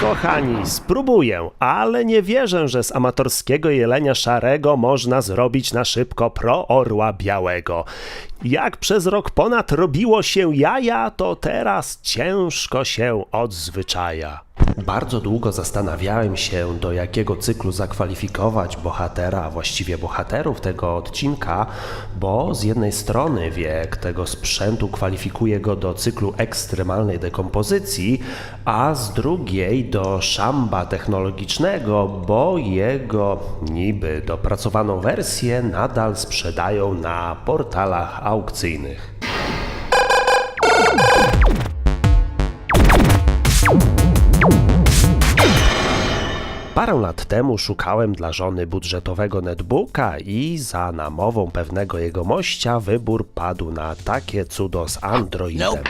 Kochani, spróbuję, ale nie wierzę, że z amatorskiego jelenia szarego można zrobić na szybko pro orła białego. Jak przez rok ponad robiło się jaja, to teraz ciężko się odzwyczaja. Bardzo długo zastanawiałem się, do jakiego cyklu zakwalifikować bohatera, a właściwie bohaterów tego odcinka, bo z jednej strony wiek tego sprzętu kwalifikuje go do cyklu ekstremalnej dekompozycji, a z drugiej do szamba technologicznego, bo jego niby dopracowaną wersję nadal sprzedają na portalach aukcyjnych. Parę lat temu szukałem dla żony budżetowego netbooka i za namową pewnego jego mościa wybór padł na takie cudo z Androidem.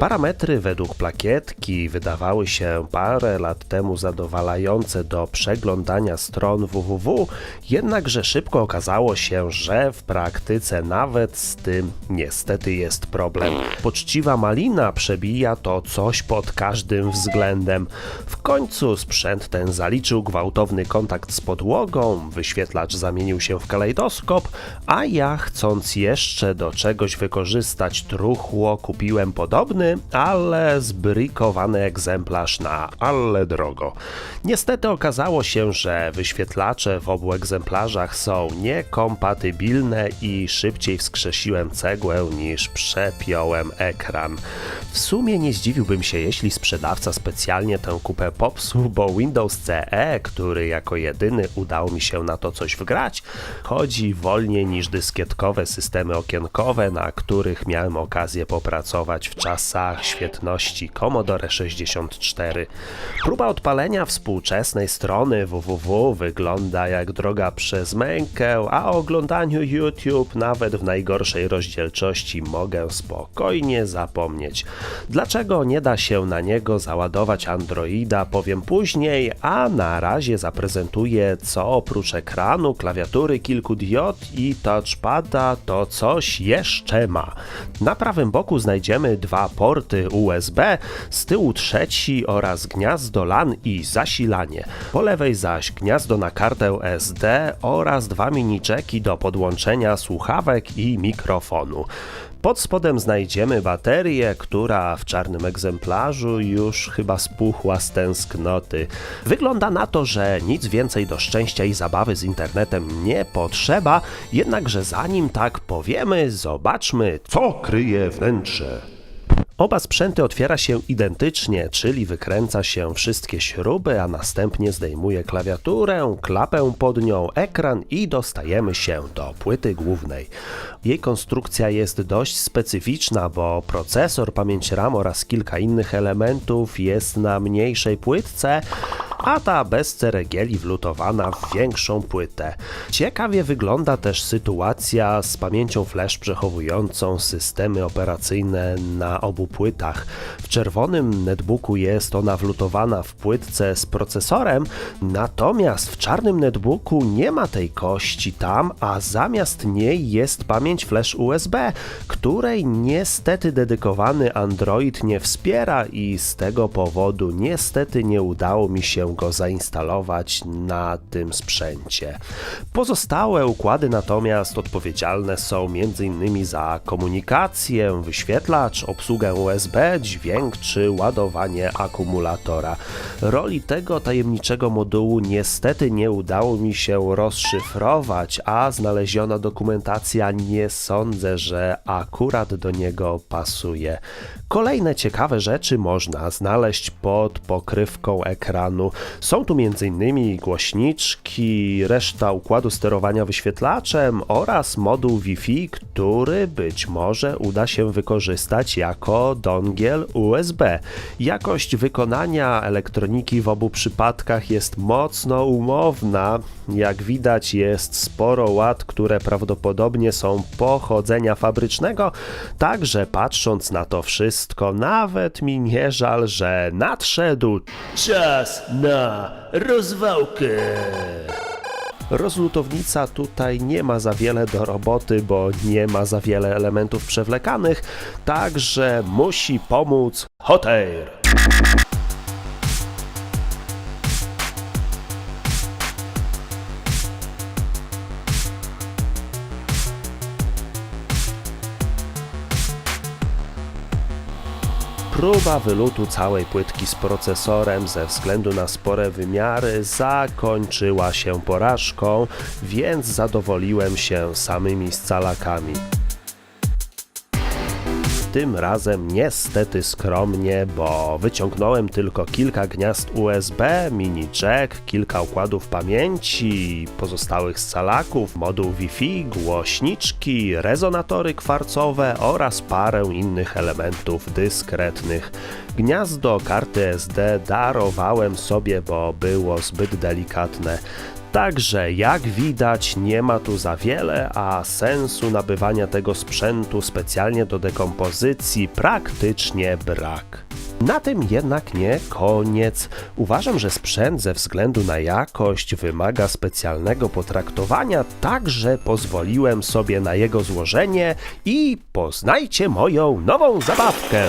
Parametry według plakietki wydawały się parę lat temu zadowalające do przeglądania stron www, jednakże szybko okazało się, że w praktyce nawet z tym niestety jest problem. Poczciwa malina przebija to coś pod każdym względem. W końcu sprzęt ten zaliczył gwałtowny kontakt z podłogą, wyświetlacz zamienił się w kalejdoskop, a ja chcąc jeszcze do czegoś wykorzystać truchło, kupiłem podobny, ale zbrikowany egzemplarz na ale drogo. Niestety okazało się, że wyświetlacze w obu egzemplarzach są niekompatybilne i szybciej wskrzesiłem cegłę niż przepiąłem ekran. W sumie nie zdziwiłbym się, jeśli sprzedawca specjalnie tę kupę popsuł, bo Windows CE, który jako jedyny udało mi się na to coś wgrać, chodzi wolniej niż dyskietkowe systemy okienkowe, na których miałem okazję popracować w czasach świetności Commodore 64. Próba odpalenia współczesnej strony www wygląda jak droga przez mękę, a o oglądaniu YouTube nawet w najgorszej rozdzielczości mogę spokojnie zapomnieć. Dlaczego nie da się na niego załadować Androida, powiem później, a na razie zaprezentuję, co oprócz ekranu, klawiatury, kilku diod i touchpada to coś jeszcze ma. Na prawym boku znajdziemy dwa porty USB, z tyłu trzeci oraz gniazdo LAN i zasilanie. Po lewej zaś gniazdo na kartę SD oraz dwa mini jacki do podłączenia słuchawek i mikrofonu. Pod spodem znajdziemy baterię, która w czarnym egzemplarzu już chyba spuchła z tęsknoty. Wygląda na to, że nic więcej do szczęścia i zabawy z internetem nie potrzeba, jednakże zanim tak powiemy, zobaczmy, co kryje wnętrze. Oba sprzęty otwiera się identycznie, czyli wykręca się wszystkie śruby, a następnie zdejmuje klawiaturę, klapę pod nią, ekran i dostajemy się do płyty głównej. Jej konstrukcja jest dość specyficzna, bo procesor, pamięć RAM oraz kilka innych elementów jest na mniejszej płytce, a ta bez ceregieli wlutowana w większą płytę. Ciekawie wygląda też sytuacja z pamięcią flash przechowującą systemy operacyjne na obu płytach. W czerwonym netbooku jest ona wlutowana w płytce z procesorem, natomiast w czarnym netbooku nie ma tej kości tam, a zamiast niej jest pamięć flash USB, której niestety dedykowany Android nie wspiera i z tego powodu niestety nie udało mi się go zainstalować na tym sprzęcie. Pozostałe układy natomiast odpowiedzialne są m.in. za komunikację, wyświetlacz, obsługę USB, dźwięk czy ładowanie akumulatora. Roli tego tajemniczego modułu niestety nie udało mi się rozszyfrować, a znaleziona dokumentacja nie sądzę, że akurat do niego pasuje. Kolejne ciekawe rzeczy można znaleźć pod pokrywką ekranu. Są tu m.in. głośniczki, reszta układu sterowania wyświetlaczem oraz moduł Wi-Fi, który być może uda się wykorzystać jako dongiel USB. Jakość wykonania elektroniki w obu przypadkach jest mocno umowna. Jak widać jest sporo ład, które prawdopodobnie są pochodzenia fabrycznego, także patrząc na to wszystko, nawet mi nie żal, że nadszedł czas na rozwałkę. Rozlutownica tutaj nie ma za wiele do roboty, bo nie ma za wiele elementów przewlekanych, także musi pomóc Hot Próba wylutu całej płytki z procesorem ze względu na spore wymiary zakończyła się porażką, więc zadowoliłem się samymi scalakami. Tym razem niestety skromnie, bo wyciągnąłem tylko kilka gniazd USB, mini jack, kilka układów pamięci, pozostałych scalaków, moduł Wi-Fi, głośniczki, rezonatory kwarcowe oraz parę innych elementów dyskretnych. Gniazdo karty SD darowałem sobie, bo było zbyt delikatne. Także jak widać nie ma tu za wiele, a sensu nabywania tego sprzętu specjalnie do dekompozycji praktycznie brak. Na tym jednak nie koniec. Uważam, że sprzęt ze względu na jakość wymaga specjalnego potraktowania, także pozwoliłem sobie na jego złożenie i poznajcie moją nową zabawkę.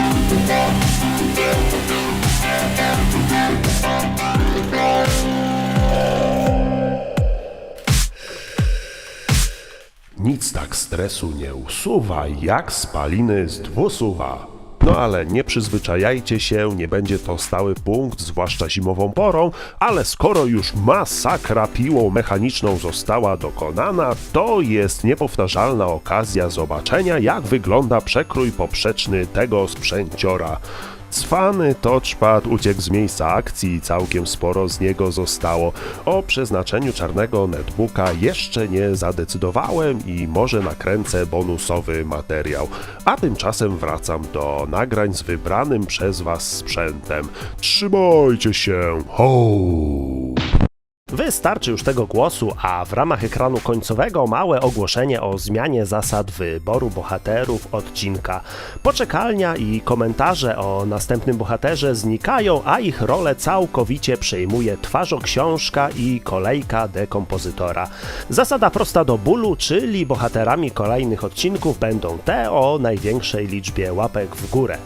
Nic tak stresu nie usuwa, jak spaliny z dwusuwa. No ale nie przyzwyczajajcie się, nie będzie to stały punkt, zwłaszcza zimową porą, ale skoro już masakra piłą mechaniczną została dokonana, to jest niepowtarzalna okazja zobaczenia, jak wygląda przekrój poprzeczny tego sprzęciora. Cwany touchpad uciekł z miejsca akcji i całkiem sporo z niego zostało. O przeznaczeniu czarnego netbooka jeszcze nie zadecydowałem i może nakręcę bonusowy materiał. A tymczasem wracam do nagrań z wybranym przez Was sprzętem. Trzymajcie się! Ho! Wystarczy już tego głosu, a w ramach ekranu końcowego małe ogłoszenie o zmianie zasad wyboru bohaterów odcinka. Poczekalnia i komentarze o następnym bohaterze znikają, a ich rolę całkowicie przejmuje twarzoksiążka i kolejka dekompozytora. Zasada prosta do bólu, czyli bohaterami kolejnych odcinków będą te o największej liczbie łapek w górę.